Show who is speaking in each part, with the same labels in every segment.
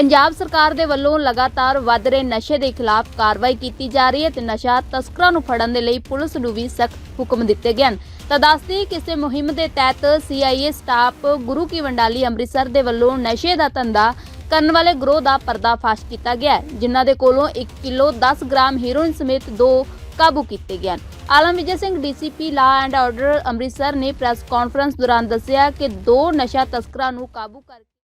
Speaker 1: ਪੰਜਾਬ ਸਰਕਾਰ ਦੇ ਵੱਲੋਂ ਲਗਾਤਾਰ ਵੱਧ ਰਹੇ ਨਸ਼ੇ ਦੇ ਖਿਲਾਫ ਕਾਰਵਾਈ ਕੀਤੀ ਜਾ ਰਹੀ ਹੈ ਤੇ ਨਸ਼ਾ ਤਸਕਰਾਂ ਨੂੰ ਫੜਨ ਦੇ ਲਈ ਪੁਲਿਸ ਨੂੰ ਵੀ ਸਖਤ ਹੁਕਮ ਦਿੱਤੇ ਗਏ ਹਨ। ਤਾਂ ਦੱਸਦੀ ਕਿਸੇ ਮੁਹਿੰਮ ਦੇ ਤਹਿਤ C I A staff Guru Ki Wadali Amritsar ਦੇ ਵੱਲੋਂ ਨਸ਼ੇ ਦਾ ਧੰਦਾ ਕਰਨ ਵਾਲੇ ਗਰੋਹ ਦਾ ਪਰਦਾਫਾਸ਼ ਕੀਤਾ ਗਿਆ ਜਿਨ੍ਹਾਂ ਦੇ ਕੋਲੋਂ 1 ਕਿਲੋ 10 ਗ੍ਰਾਮ ਹੈਰੋਇਨ ਸਮੇਤ ਦੋ ਕਾਬੂ ਕੀਤੇ ਗਏ ਹਨ। Alam Vijay Singh DCP law and order Amritsar ਨੇ ਪ੍ਰੈਸ ਕਾਨਫਰੰਸ ਦੌਰਾਨ ਦੱਸਿਆ ਕਿ ਦੋ ਨਸ਼ਾ ਤਸਕਰਾਂ ਨੂੰ ਕਾਬੂ ਕਰਕੇ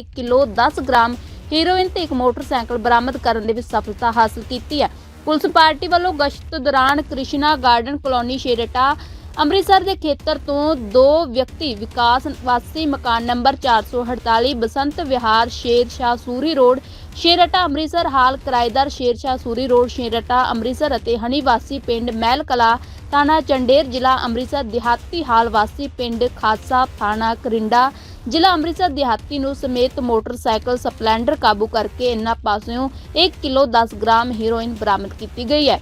Speaker 1: 1 ਕਿਲੋ 10 ਗ੍ਰਾਮ ਹੈਰੋਇਨ ਤੇ ਇੱਕ ਮੋਟਰਸਾਈਕਲ ਬਰਾਮਦ ਕਰਨ ਦੇ ਵਿੱਚ ਸਫਲਤਾ ਹਾਸਲ ਕੀਤੀ ਹੈ। ਪੁਲਿਸ ਪਾਰਟੀ ਵੱਲੋਂ ਗਸ਼ਤ ਦੌਰਾਨ ਕ੍ਰਿਸ਼ਨਾ ਗਾਰਡਨ ਕਲੋਨੀ ਸ਼ੇਰਟਾ ਅੰਮ੍ਰਿਤਸਰ ਦੇ ਖੇਤਰ ਤੋਂ ਦੋ ਵਿਅਕਤੀ ਵਿਕਾਸ ਵਾਸੀ ਮਕਾਨ ਨੰਬਰ 448 ਬਸੰਤ ਵਿਹਾਰ ਸ਼ੇਰ ਸ਼ਾਹ ਸੂਰੀ ਰੋਡ, ਸ਼ੇਰਟਾ ਅੰਮ੍ਰਿਤਸਰ ਹਾਲ ਕਿਰਾਏਦਾਰ ਸ਼ੇਰ ਸ਼ਾਹ ਸੂਰੀ ਰੋਡ, ਸ਼ੇਰਟਾ ਅੰਮ੍ਰਿਤਸਰ ਅਤੇ ਹਨੀ ਵਾਸੀ ਪਿੰਡ ਮਹਿਲ ਕਲਾ ਥਾਣਾ ਚੰਡੇਰ ਜ਼ਿਲ੍ਹਾ ਅੰਮ੍ਰਿਤਸਰ ਦਿਹਾਤੀ ਹਾਲ ਵਾਸੀ ਪਿੰਡ ਖਾਸਾ ਥਾਣਾ ਕਰਿੰਡਾ ਜ਼ਿਲ੍ਹਾ ਅੰਮ੍ਰਿਤਸਰ ਦਿਹਾਤੀ ਨੂੰ ਸਮੇਤ ਮੋਟਰਸਾਈਕਲ ਸਪਲੈਂਡਰ ਕਾਬੂ ਕਰਕੇ ਇਨ੍ਹਾਂ ਪਾਸਿਓਂ 1 ਕਿਲੋ 10 ਗ੍ਰਾਮ ਹੀਰੋਇਨ ਬਰਾਮਦ ਕੀਤੀ ਗਈ ਹੈ।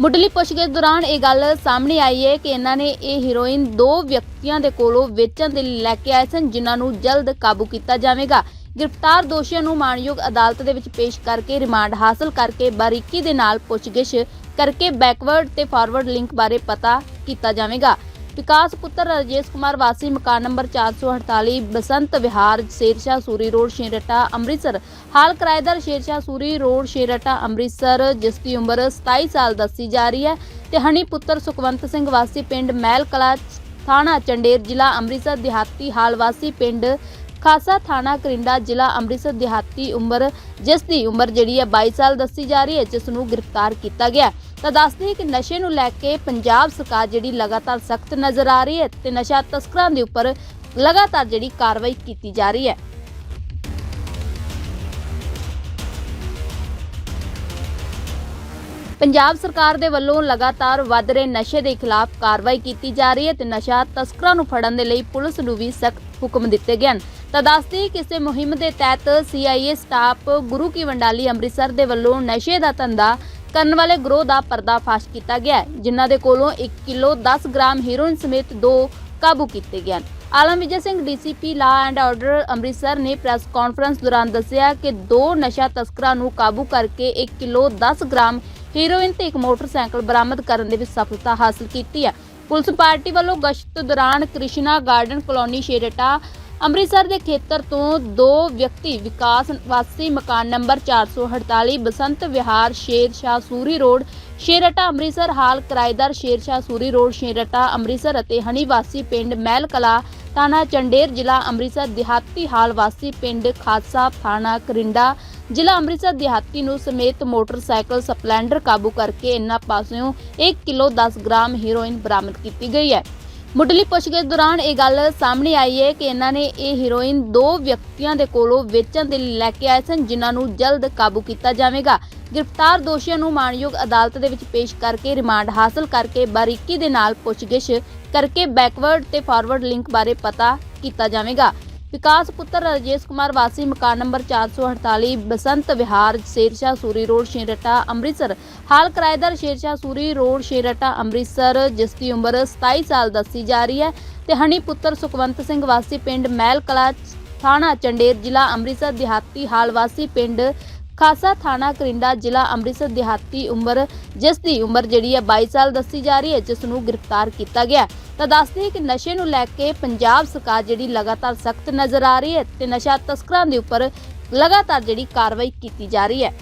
Speaker 1: ਮੁੱਢਲੀ ਪੁੱਛਗਿੱਛ ਦੌਰਾਨ ਇਹ ਗੱਲ ਸਾਹਮਣੇ ਆਈ ਹੈ ਕਿ ਇਹਨਾਂ ਨੇ ਇਹ ਹੀਰੋਇਨ ਦੋ ਵਿਅਕਤੀਆਂ ਦੇ ਕੋਲੋਂ ਵੇਚਣ ਦੇ ਲਈ ਲੈ ਕੇ ਆਏ ਸਨ, ਜਿਨ੍ਹਾਂ ਨੂੰ ਜਲਦ ਕਾਬੂ ਕੀਤਾ ਜਾਵੇਗਾ। ਗ੍ਰਿਫਤਾਰ ਦੋਸ਼ੀਆਂ ਨੂੰ ਮਾਣਯੋਗ ਅਦਾਲਤ ਦੇ ਵਿੱਚ ਪੇਸ਼ ਕਰਕੇ ਰਿਮਾਂਡ ਹਾਸਲ ਕਰਕੇ ਬਾਰੀਕੀ ਦੇ ਨਾਲ ਪੁੱਛਗਿੱਛ ਕਰਕੇ ਬੈਕਵਰਡ ਤੇ ਫਾਰਵਰਡ ਲਿੰਕ ਬਾਰੇ ਪਤਾ ਕੀਤਾ ਜਾਵੇਗਾ। ਵਿਕਾਸ ਪੁੱਤਰ ਰਾਜੇਸ਼ ਕੁਮਾਰ ਵਾਸੀ, ਮਕਾਨ ਨੰਬਰ 448 ਬਸੰਤ ਵਿਹਾਰ, ਸ਼ੇਰਸ਼ਾਹ ਸੂਰੀ ਰੋਡ ਸ਼ੇਰਟਾ ਅੰਮ੍ਰਿਤਸਰ। ਹਾਲ ਕਿਰਾਏਦਾਰ ਸ਼ੇਰਸ਼ਾਹ ਸੂਰੀ ਰੋਡ ਸ਼ੇਰਟਾ ਅੰਮ੍ਰਿਤਸਰ, ਜਿਸ ਦੀ ਉਮਰ 27 ਸਾਲ ਦੱਸੀ ਜਾ ਰਹੀ ਹੈ। ਤੇ ਹਣੀ ਪੁੱਤਰ ਸੁਖਵੰਤ ਸਿੰਘ ਵਾਸੀ, ਪਿੰਡ ਮਹਿਲ ਕਲਾ ਥਾਣਾ ਚੰਡੇਰ, ਜ਼ਿਲ੍ਹਾ ਅੰਮ੍ਰਿਤਸਰ ਦਿਹਾਤੀ। ਹਾਲ ਵਾਸੀ, ਪਿੰਡ ਖਾਸਾ ਥਾਣਾ, ਕਰਿੰਡਾ, ਜ਼ਿਲ੍ਹਾ ਅੰਮ੍ਰਿਤਸਰ ਦਿਹਾਤੀ ਉਮਰ, ਜਿਸ ਦੀ ਉਮਰ ਜਿਹੜੀ ਹੈ 22 ਸਾਲ ਦੱਸੀ ਜਾ ਰਹੀ ਹੈ, ਜਿਸ ਨੂੰ ਗ੍ਰਿਫਤਾਰ ਕੀਤਾ ਗਿਆ ਤਾਂ ਦੱਸਦੇ ਕਿ ਨਸ਼ੇ ਨੂੰ ਲੈ ਕੇ ਪੰਜਾਬ ਸਰਕਾਰ ਜਿਹੜੀ ਲਗਾਤਾਰ ਸਖਤ ਨਜ਼ਰ ਆ ਰਹੀ ਹੈ ਤੇ ਨਸ਼ਾ ਤਸਕਰਾਂ ਦੇ ਉੱਪਰ ਲਗਾਤਾਰ ਜਿਹੜੀ ਕਾਰਵਾਈ ਕੀਤੀ ਜਾ ਰਹੀ ਹੈ। ਪੰਜਾਬ ਸਰਕਾਰ ਦੇ ਵੱਲੋਂ ਲਗਾਤਾਰ ਵੱਧ ਰਹੇ ਨਸ਼ੇ ਦੇ ਖਿਲਾਫ ਕਾਰਵਾਈ ਕੀਤੀ ਜਾ ਰਹੀ ਹੈ ਤੇ ਨਸ਼ਾ ਤਸਕਰਾਂ ਨੂੰ ਫੜਨ ਦੇ ਲਈ ਪੁਲਿਸ ਨੂੰ ਵੀ ਸਖਤ ਹੁਕਮ ਦਿੱਤੇ ਗਏ ਹਨ। ਤਾਂ ਦੱਸਦੀ ਕਿਸੇ ਮੁਹਿੰਮ ਦੇ ਤਹਿਤ ਸੀਆਈਏ ਸਟਾਫ ਗੁਰੂ ਕੀ ਵੰਡਾਲੀ ਅੰਮ੍ਰਿਤਸਰ ਦੇ ਵੱਲੋਂ ਨਸ਼ੇ ਦਾ ਧੰਦਾ ਕਰਨ ਵਾਲੇ ਗਰੋਹ ਦਾ ਪਰਦਾਫਾਸ਼ ਕੀਤਾ ਗਿਆ ਜਿਨ੍ਹਾਂ ਦੇ ਕੋਲੋਂ 1 ਕਿਲੋ 10 ਗ੍ਰਾਮ ਹੈਰੋਇਨ ਸਮੇਤ ਦੋ ਕਾਬੂ ਕੀਤੇ ਗਏ ਹਨ। Alam Vijay Singh, DCP, law and order Amritsar ਨੇ ਪ੍ਰੈਸ ਕਾਨਫਰੰਸ ਦੌਰਾਨ ਦੱਸਿਆ ਕਿ ਦੋ ਨਸ਼ਾ ਤਸਕਰਾਂ ਨੂੰ ਕਾਬੂ ਕਰਕੇ 1 ਕਿਲੋ 10 ਗ੍ਰਾਮ ਹੀਰੋਇਨ ਤੇ ਇੱਕ ਮੋਟਰਸਾਈਕਲ ਬਰਾਮਦ ਕਰਨ ਦੇ ਵਿੱਚ ਸਫਲਤਾ ਹਾਸਲ ਕੀਤੀ ਹੈ। ਪੁਲਿਸ ਪਾਰਟੀ ਵੱਲੋਂ ਗਸ਼ਤ ਦੌਰਾਨ ਕ੍ਰਿਸ਼ਨਾ ਗਾਰਡਨ ਕਲੋਨੀ ਸ਼ੇਰਟਾ ਅੰਮ੍ਰਿਤਸਰ ਦੇ ਖੇਤਰ ਤੋਂ ਦੋ ਵਿਅਕਤੀ ਵਿਕਾਸ ਵਾਸੀ ਮਕਾਨ ਨੰਬਰ 448 ਬਸੰਤ ਵਿਹਾਰ ਸ਼ੇਰ ਸ਼ਾਹ ਸੂਰੀ ਰੋਡ, ਸ਼ੇਰਟਾ ਅੰਮ੍ਰਿਤਸਰ ਹਾਲ ਕਿਰਾਏਦਾਰ ਸ਼ੇਰ ਸ਼ਾਹ ਸੂਰੀ ਰੋਡ, ਸ਼ੇਰਟਾ ਅੰਮ੍ਰਿਤਸਰ ਅਤੇ ਹਨੀ ਵਾਸੀ ਪਿੰਡ ਮਹਿਲ ਕਲਾ ਥਾਣਾ ਚੰਡੇਰ, ਜ਼ਿਲ੍ਹਾ ਅੰਮ੍ਰਿਤਸਰ ਦਿਹਾਤੀ ਹਾਲ ਵਾਸੀ ਪਿੰਡ ਖਾਦਸਾ ਥਾਣਾ ਕਰਿੰਡਾ, ਜ਼ਿਲ੍ਹਾ ਅੰਮ੍ਰਿਤਸਰ ਦਿਹਾਤੀ ਨੂੰ ਸਮੇਤ ਮੋਟਰਸਾਈਕਲ ਸਪਲੈਂਡਰ ਕਾਬੂ ਕਰਕੇ ਇਨ੍ਹਾਂ ਪਾਸਿਓਂ 1 ਕਿਲੋ 10 ਗ੍ਰਾਮ ਹੀਰੋਇਨ ਬਰਾਮਦ ਕੀਤੀ ਗਈ ਹੈ। ਮੁੱਢਲੀ ਪੁੱਛਗਿੱਛ ਦੌਰਾਨ ਇਹ ਗੱਲ ਸਾਹਮਣੇ ਆਈ ਹੈ ਕਿ ਇਹਨਾਂ ਨੇ ਇਹ ਹੀਰੋਇਨ ਦੋ ਵਿਅਕਤੀਆਂ ਦੇ ਕੋਲੋਂ ਵੇਚਣ ਦੇ ਲਈ ਲੈ ਕੇ ਆਏ ਸਨ, ਜਿਨ੍ਹਾਂ ਨੂੰ ਜਲਦ ਕਾਬੂ ਕੀਤਾ ਜਾਵੇਗਾ। ਗ੍ਰਿਫਤਾਰ ਦੋਸ਼ੀਆਂ ਨੂੰ ਮਾਣਯੋਗ ਅਦਾਲਤ ਦੇ ਵਿੱਚ ਪੇਸ਼ ਕਰਕੇ ਰਿਮਾਂਡ ਹਾਸਲ ਕਰਕੇ ਬਾਰੀਕੀ ਦੇ ਨਾਲ ਪੁੱਛਗਿੱਛ ਕਰਕੇ ਬੈਕਵਰਡ ਤੇ ਫਾਰਵਰਡ ਲਿੰਕ ਬਾਰੇ ਪਤਾ ਕੀਤਾ ਜਾਵੇਗਾ। ਵਿਕਾਸ ਪੁੱਤਰ ਰਾਜੇਸ਼ ਕੁਮਾਰ ਵਾਸੀ, ਮਕਾਨ ਨੰਬਰ 448 ਬਸੰਤ ਵਿਹਾਰ, ਸ਼ੇਰਸ਼ਾਹ ਸੂਰੀ ਰੋਡ, ਸ਼ੇਰਟਾ, ਅੰਮ੍ਰਿਤਸਰ। ਹਾਲ ਕਿਰਾਏਦਾਰ ਸ਼ੇਰਸ਼ਾਹ ਸੂਰੀ ਰੋਡ, ਸ਼ੇਰਟਾ, ਅੰਮ੍ਰਿਤਸਰ, ਜਿਸ ਦੀ ਉਮਰ 27 ਸਾਲ ਦੱਸੀ ਜਾ ਰਹੀ ਹੈ। ਤੇ ਹਣੀ ਪੁੱਤਰ ਸੁਖਵੰਤ ਸਿੰਘ ਵਾਸੀ, ਪਿੰਡ ਮਹਿਲ ਕਲਾ ਥਾਣਾ ਚੰਡੇਰ, ਜ਼ਿਲ੍ਹਾ ਅੰਮ੍ਰਿਤਸਰ ਦਿਹਾਤੀ। ਹਾਲ ਵਾਸੀ ਪਿੰਡ ਖਾਸਾ ਥਾਣਾ ਕਰਿੰਡਾ, ਜ਼ਿਲ੍ਹਾ ਅੰਮ੍ਰਿਤਸਰ ਦਿਹਾਤੀ ਉਮਰ, ਜਿਸ ਦੀ ਉਮਰ ਜਿਹੜੀ ਹੈ 22 ਸਾਲ ਦੱਸੀ ਜਾ ਰਹੀ ਹੈ, ਜਿਸ ਨੂੰ ਗ੍ਰਿਫਤਾਰ ਕੀਤਾ ਗਿਆ ਤਾਂ ਦੱਸਦੇ ਹਾਂ ਕਿ ਨਸ਼ੇ ਨੂੰ ਲੈ ਕੇ ਪੰਜਾਬ ਸਰਕਾਰ ਜਿਹੜੀ ਲਗਾਤਾਰ ਸਖਤ ਨਜ਼ਰ ਆ ਰਹੀ ਹੈ ਤੇ ਨਸ਼ਾ ਤਸਕਰਾਂ ਦੇ ਉੱਪਰ ਲਗਾਤਾਰ ਜਿਹੜੀ ਕਾਰਵਾਈ ਕੀਤੀ ਜਾ ਰਹੀ ਹੈ।